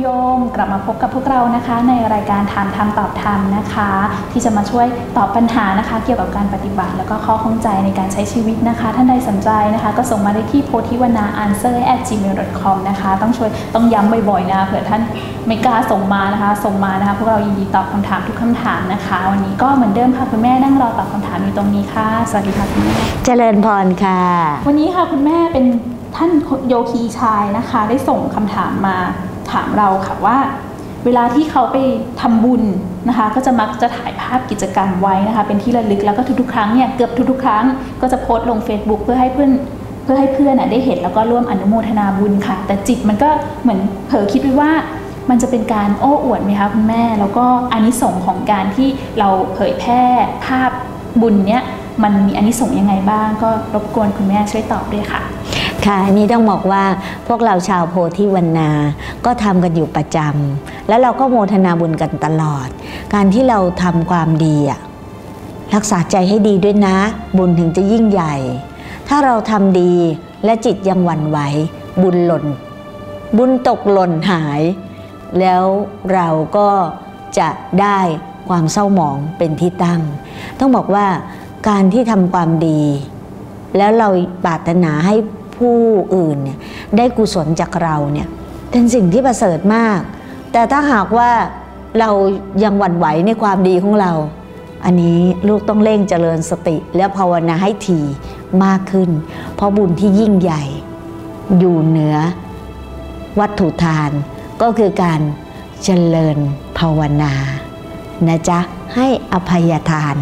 โยมกลับมาพบกับพวกเรานะคะ ในรายการถามธรรมตอบธรรมนะคะ ที่จะมาช่วยตอบปัญหานะคะ เกี่ยวกับการปฏิบัติ แล้วก็ข้อข้องใจในการใช้ชีวิตนะคะ ท่านใดสนใจนะคะ ก็ส่งมาได้ที่โพธิวนา answer at gmail com นะคะ ต้องช่วยต้องย้ำบ่อยๆนะเผื่อท่านไม่กล้าส่งมานะคะ ส่งมานะคะ พวกเรายินดีตอบคำถามทุกคำถามนะคะ วันนี้ก็เหมือนเดิมค่ะคุณแม่นั่งรอตอบคำถามอยู่ตรงนี้ค่ะสวัสดีค่ะคุณแม่เจริญพรค่ะ วันนี้ค่ะคุณแม่เป็นท่านโยคีชายนะคะ ได้ส่งคำถามมา ถามเราค่ะว่า เวลาที่เขาไปทำบุญนะคะ ก็จะมักจะถ่ายภาพกิจกรรมไว้นะคะ เป็นที่ระลึกแล้วก็ทุกๆครั้งเนี่ยเกือบทุกๆ ครั้งก็จะโพสต์ลง Facebook เพื่อให้เพื่อนเพื่อให้เพื่อนน่ะได้เห็นแล้วก็ร่วมอนุโมทนาบุญค่ะ แต่จิตมันก็เหมือนเผลอคิดไว้ว่ามันจะเป็นการโอ้อวดไหมคะคุณแม่ แล้วก็อานิสงส์ของการที่เราเผยแพร่ภาพบุญเนี้ยมันมีอานิสงส์ยังไงบ้าง ก็รบกวนคุณแม่ช่วยตอบด้วยค่ะ ค่ะอันนี้ต้องบอกว่าพวกเราชาวโพธิวันนา ก็ทำกันอยู่ประจำแล้วเราก็โมทนาบุญกันตลอด การที่เราทำความดีอะรักษาใจให้ดีด้วยนะ บุญถึงจะยิ่งใหญ่ ถ้าเราทำดีและจิตยังหวั่นไหว บุญหล่น บุญตกหล่นหาย แล้วเราก็จะได้ความเศร้าหมองเป็นที่ตั้ง ต้องบอกว่าการที่ทำความดี แล้วเราปรารถนาให้ ผู้อื่นเนี่ยได้กุศลจากเราเนี่ยเป็นสิ่งที่ประเสริฐมาก แต่ถ้าหากว่าเรายังหวั่นไหวในความดีของเรา อันนี้ลูกต้องเร่งเจริญสติและภาวนาให้ถี่มากขึ้น เพราะบุญที่ยิ่งใหญ่ อยู่เหนือ วัตถุทานก็คือการเจริญภาวนานะจ๊ะให้อภัยทาน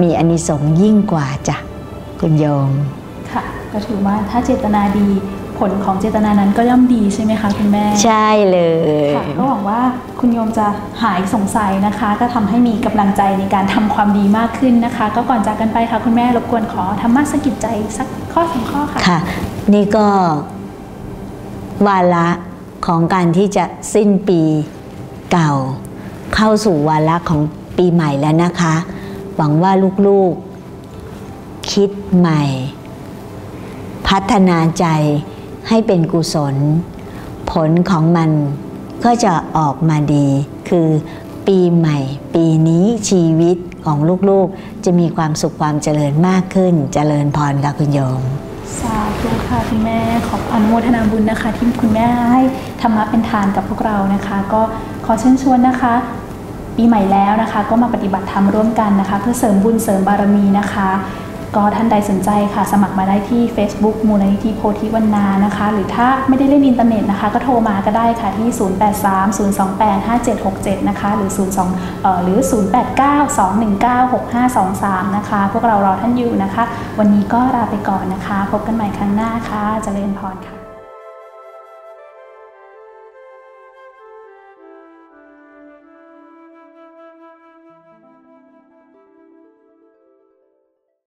มีอานิสงส์ยิ่งกว่าจ้ะคุณโยม ก็ถือว่าถ้าเจตนาดีผลของเจตนานั้นก็ย่อมดีใช่ไหมคะคุณแม่ ใช่เลยค่ะก็หวังว่าคุณโยมจะหายสงสัยนะคะ ก็ทำให้มีกำลังใจในการทำความดีมากขึ้นนะคะ ก็ก่อนจากกันไปค่ะคุณแม่รบกวนขอธรรมะสกิจใจสักข้อสองข้อค่ะค่ะ นี่ก็วาระของการที่จะสิ้นปีเก่า เข้าสู่วาระของปีใหม่แล้วนะคะ หวังว่าลูกๆคิดใหม่ พัฒนาใจให้เป็นกุศล ผลของมันก็จะออกมาดี คือปีใหม่ ปีนี้ชีวิตของลูกๆ จะมีความสุขความเจริญมากขึ้น เจริญพรค่ะคุณโยม สาธุค่ะคุณแม่ขออนุโมทนาบุญนะคะ ที่คุณแม่ให้ธรรมะเป็นทานกับพวกเรานะคะ ก็ขอเชิญชวนนะคะ ปีใหม่แล้วนะคะ ก็มาปฏิบัติธรรมร่วมกันนะคะ เพื่อเสริมบุญเสริมบารมีนะคะ ก็ท่านใดสนใจค่ะ สมัครมาได้ที่ Facebook มูลนิธิโพธิวันนานะคะ หรือถ้าไม่ได้เล่นอินเทอร์เน็ตนะคะ ก็โทรมาก็ได้ค่ะที่ 0830285767 นะคะ หรือ 02เอ่อหรือ 0892196523 นะคะ พวกเรารอท่านอยู่นะคะ วันนี้ก็ลาไปก่อนนะคะ พบกันใหม่ครั้งหน้าค่ะ เจริญพรค่ะ